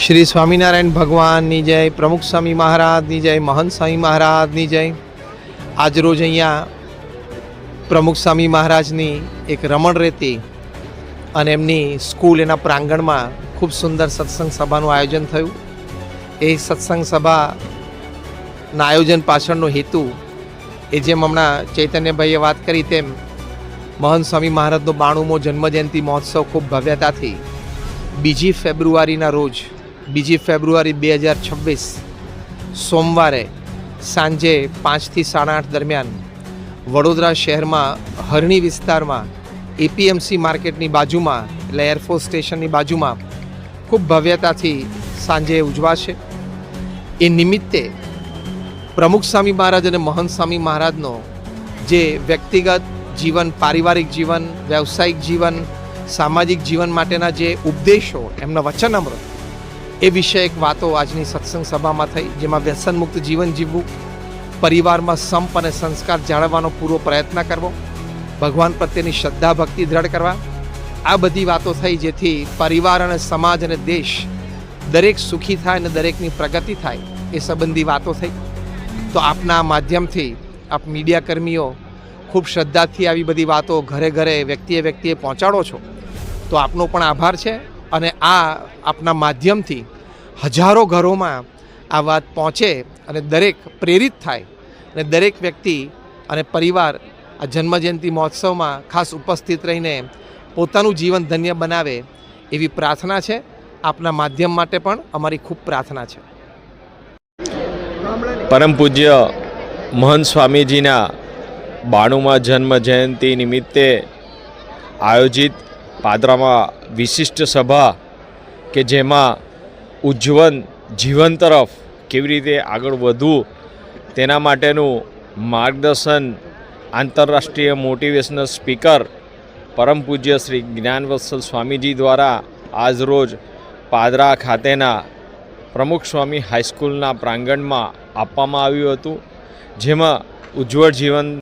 શ્રી સ્વામિનારાયણ ભગવાનની જય, પ્રમુખ સ્વામી મહારાજની જય, મહંત સ્વામી મહારાજની જય. આજરોજ અહીંયા પ્રમુખ સ્વામી મહારાજની એક રમણ રેતી અને એમની સ્કૂલ એના પ્રાંગણમાં ખૂબ સુંદર સત્સંગ સભાનું આયોજન થયું. એ સત્સંગ સભાના આયોજન પાછળનો હેતુ એ જેમ હમણાં ચૈતન્યભાઈએ વાત કરી તેમ મહંત સ્વામી મહારાજનો બાણુમો જન્મજયંતિ મહોત્સવ ખૂબ ભવ્યતાથી બીજી ફેબ્રુઆરીના રોજ બીજી ફેબ્રુઆરી બે હજાર છવ્વીસ, સોમવારે સાંજે પાંચથી સાડા આઠ દરમિયાન વડોદરા શહેરમાં હરણી વિસ્તારમાં એપીએમસી માર્કેટની બાજુમાં એટલે એરફોર્સ સ્ટેશનની બાજુમાં ખૂબ ભવ્યતાથી સાંજે ઉજવાશે. એ નિમિત્તે પ્રમુખ સ્વામી મહારાજ અને મહંત સ્વામી મહારાજનો જે વ્યક્તિગત જીવન, પારિવારિક જીવન, વ્યવસાયિક જીવન, સામાજિક જીવન માટેના જે ઉપદેશો, એમના વચન અમૃત એ વિષયક વાતો આજની સત્સંગ સભામાં થઈ, જેમાં વ્યસનમુક્ત જીવન જીવવું, પરિવારમાં સંપ અને સંસ્કાર જાળવવાનો પૂરો પ્રયત્ન કરવો, ભગવાન પ્રત્યેની શ્રદ્ધા, ભક્તિ દ્રઢ કરવા. આ બધી વાતો થઈ જેથી પરિવાર અને સમાજ અને દેશ દરેક સુખી થાય અને દરેકની પ્રગતિ થાય, એ સંબંધી વાતો થઈ. તો આપના માધ્યમથી આપ મીડિયા કર્મીઓ ખૂબ શ્રદ્ધાથી આવી બધી વાતો ઘરે ઘરે વ્યક્તિએ વ્યક્તિએ પહોંચાડો છો. તો આપનો પણ આભાર છે. અને આ આપના માધ્યમથી હજારો ઘરોમાં આ વાત પહોંચે અને દરેક પ્રેરિત થાય અને દરેક વ્યક્તિ અને પરિવાર આ જન્મજયંતિ મહોત્સવમાં ખાસ ઉપસ્થિત રહીને પોતાનું જીવન ધન્ય બનાવે એવી પ્રાર્થના છે. આપના માધ્યમ માટે પણ અમારી ખૂબ પ્રાર્થના છે. પરમ પૂજ્ય મહંત સ્વામીજીના બાણુમાં જન્મ જયંતિ નિમિત્તે આયોજિત પાદરામાં વિશિષ્ટ સભા કે જેમાં ઉજ્જવન જીવન તરફ કેવી રીતે આગળ વધવું, તેના માટેનું માર્ગદર્શન આંતરરાષ્ટ્રીય મોટિવેશનલ સ્પીકર પરમ પૂજ્ય શ્રી જ્ઞાનવત્સલ સ્વામીજી દ્વારા આજરોજ પાદરા ખાતેના પ્રમુખ સ્વામી હાઈસ્કૂલના પ્રાંગણમાં આપવામાં આવ્યું હતું, જેમાં ઉજ્જવળ જીવન